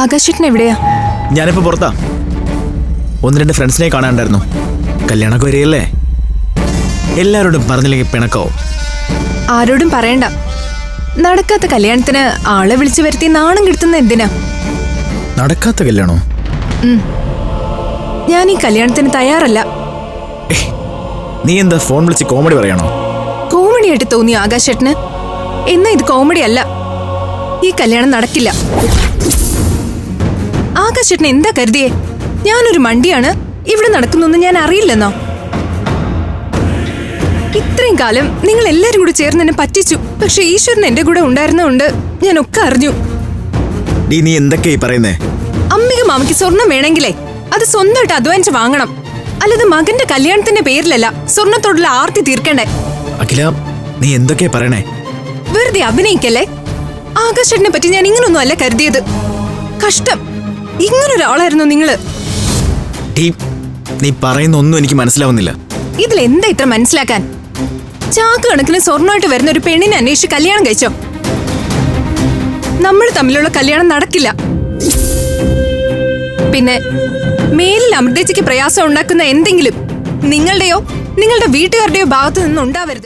ആകാശേട്ടൻ എവിടെയാ? ഞാനിപ്പോ പുറത്താ. ഒന്ന് രണ്ട് ഫ്രണ്ട്സിനെ കാണാണ്ടായിരുന്നു കല്യാണമൊക്കെ വരികയല്ലേ? എല്ലാരോടും പറഞ്ഞില്ലെങ്കിൽ പിണക്കാവും. ആരോടും പറയണ്ട. നടക്കാത്ത കല്യാണത്തിന് ആളെ വിളിച്ചു വരുത്തി നാണം കിട്ടുന്ന എന്തിനാ? നടക്കാത്ത കല്യാണോ? ഞാൻ ഈ കല്യാണത്തിന് തയ്യാറല്ല. നീ എന്താ ഫോൺ വിളിച്ച് കോമഡി പറയണോ? കോമഡി ആയിട്ട് തോന്നി ആകാശേട്ടന്. എന്നാ ഇത് കോമഡി അല്ല ഈ കല്യാണം നടക്കില്ല. ആകാശേട്ടൻ എന്താ കരുതിയേ? ഞാനൊരു മണ്ടിയാണ്. ഇവിടെ നടക്കുന്നൊന്നും ഞാൻ അറിയില്ലെന്നോ? ഇത്രയും കാലം നിങ്ങൾ എല്ലാരും കൂടി ചേർന്ന് എന്നെ പറ്റിച്ചു. പക്ഷെ ഈശ്വരൻ എന്റെ കൂടെ ഉണ്ടായിരുന്നതുകൊണ്ട് ഞാൻ ഒക്കെ അറിഞ്ഞു. ഡീ നീ എന്തൊക്കെയായി പറയുന്നേ? അമ്മിക മാമയ്ക്ക് സ്വർണം വേണമെങ്കിലേ. അത് സ്വന്തമായിട്ട് അധ്വാനിച്ച് വാങ്ങണം. അല്ലാതെ മകന്റെ കല്യാണത്തിന്റെ പേരിലല്ല സ്വർണത്തോടുള്ള ആർത്തി തീർക്കണ്ടേ? അഖില നീ എന്തൊക്കെയാ പറയണേ? വെറുതെ അഭിനയിക്കല്ലേ? ആകാശേട്ടനെ പറ്റി ഞാൻ ഇങ്ങനൊന്നും അല്ല കരുതിയത്. കഷ്ടം. ഇങ്ങനൊരാളായിരുന്നു നിങ്ങൾ. നീ പറയുന്ന ഒന്നും എനിക്ക് മനസ്സിലാവുന്നില്ല. ഇതിൽ എന്താ ഇത്ര മനസ്സിലാക്കാൻ? ചാക്ക് കണക്കിന് സ്വർണമായിട്ട് വരുന്ന ഒരു പെണ്ണിനെ അന്വേഷിച്ച് കല്യാണം കഴിച്ചോ? നമ്മൾ തമ്മിലുള്ള കല്യാണം നടക്കില്ല. പിന്നെ മേലിൽ അമൃതേച്ചയ്ക്ക് പ്രയാസം ഉണ്ടാക്കുന്ന എന്തെങ്കിലും നിങ്ങളുടെയോ നിങ്ങളുടെ വീട്ടുകാരുടെയോ ഭാഗത്തു നിന്നുണ്ടാവരുത്.